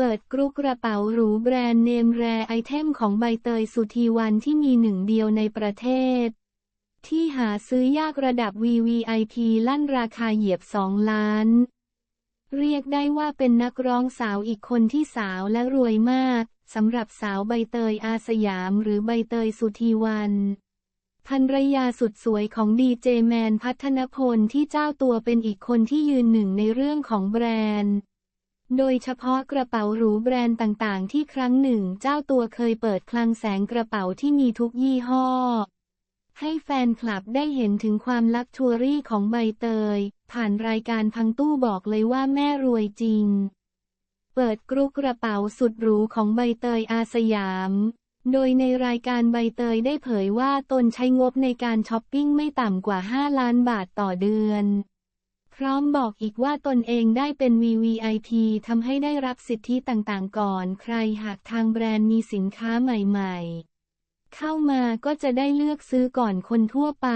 เปิดกรุ๊ปกระเป๋าหรูแบรนด์เนมแรไอเทมของใบเตยสุธีวันที่มีหนึ่งเดียวในประเทศ ที่หาซื้อยากระดับ VVIP ลั่นราคาเหยียบ 2 ล้าน เรียกได้ว่าเป็นนักร้องสาวอีกคนที่สาวและรวยมากสำหรับสาวใบเตยอาสยามหรือใบเตยสุธีวันภรรยาสุดสวยของดีเจแมนพัฒนพลที่เจ้าตัวเป็นอีกคนที่ยืนหนึ่งในเรื่องของแบรนด์ โดยเฉพาะกระเป๋าหรูแบรนด์ต่างๆ ที่ครั้งหนึ่งเจ้าตัวเคยเปิดคลังแสงกระเป๋าที่มีทุกยี่ห้อ ให้แฟนคลับได้เห็นถึงความลักชัวรี่ของใบเตย ผ่านรายการพังตู้บอกเลยว่าแม่รวยจริง เปิดกรุ๊ปกระเป๋าสุดหรูของใบเตยอาสยาม โดยในรายการใบเตยได้เผยว่าตนใช้งบในการช้อปปิ้งไม่ต่ำกว่า 5 ล้านบาทต่อเดือน พร้อมบอกอีกว่าตนเองได้เป็น VVIP ทำให้ได้รับสิทธิต่างๆก่อน ใครหากทางแบรนด์มีสินค้าใหม่ๆ เข้ามาก็จะได้เลือกซื้อก่อนคนทั่วไป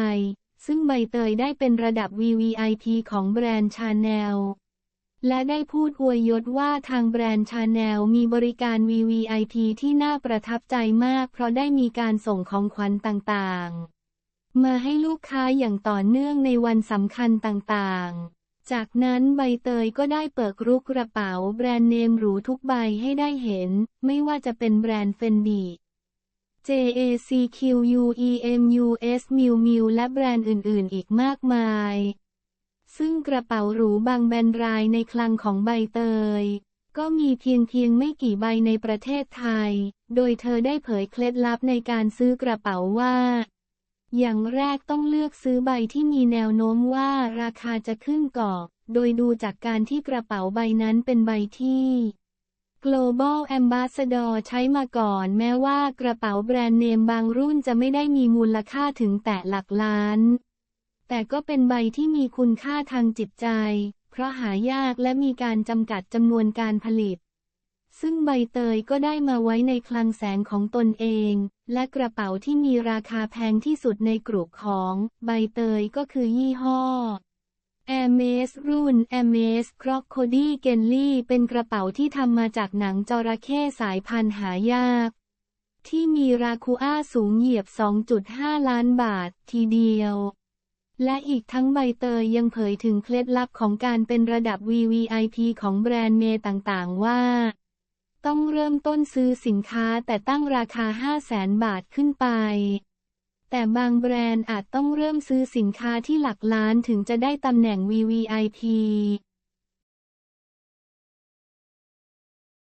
ซึ่งใบเตยได้เป็นระดับ VVIP ของแบรนด์ชาแนลและได้พูดอวยยศว่าทางแบรนด์ชาแนลมีบริการ VVIP ที่น่าประทับใจมาก เพราะได้มีการส่งของขวัญต่างๆ มาให้ลูกค้าอย่างต่อเนื่องในวันสำคัญต่างๆ จากนั้นใบเตยก็ได้เปิดรุกกระเป๋าแบรนด์เนมหรูทุกใบให้ได้เห็น ไม่ว่าจะเป็นแบรนด์เฟนดี JACQUEMUS Miu Miu และแบรนด์อื่นๆ อีกมากมาย ซึ่งกระเป๋าหรูบางแบรนด์รายในคลังของใบเตย ก็มีเพียงเพียงไม่กี่ใบในประเทศไทย โดยเธอได้เผยเคล็ดลับในการซื้อกระเป๋าว่า อย่างแรกต้องเลือกซื้อใบที่มีแนวโน้มว่าราคาจะขึ้นก่อโดยดูจากการที่กระเป๋าใบนั้นเป็นใบที่ Global Ambassador ใช้มาก่อน แม้ว่ากระเป๋าแบรนด์เนมบางรุ่นจะไม่ได้มีมูลค่าถึงแต่หลักล้าน แต่ก็เป็นใบที่มีคุณค่าทางจิตใจ เพราะหายากและมีการจำกัดจำนวนการผลิต ซึ่งใบเตยก็ได้มาไว้ในคลังแสงของตนเอง และกระเป๋าที่มีราคาแพงที่สุดในกลุ่มของใบเตยก็คือยี่ห้อ a i r m e s รุ่น a i r m e s Crocodile g e n l y เป็นกระเป๋าที่ทำมาจากหนังจระเข้สายพันธุ์หายาก ที่มีราคูอาสูงเหยียบ 2.5 ล้านบาททีเดียว และอีกทั้งใบเตยยังเผยถึงเคล็ดลับของการเป็นระดับ VVIP ของแบรนด์เมต่างๆว่า ต้องเริ่มต้นซื้อสินค้าแต่ตั้งราคา 5 0 0แสนบาทขึ้นไป แต่บางแบรนด์อาจต้องเริ่มซื้อสินค้าที่หลักล้านถึงจะได้ตำแหน่ง VVIP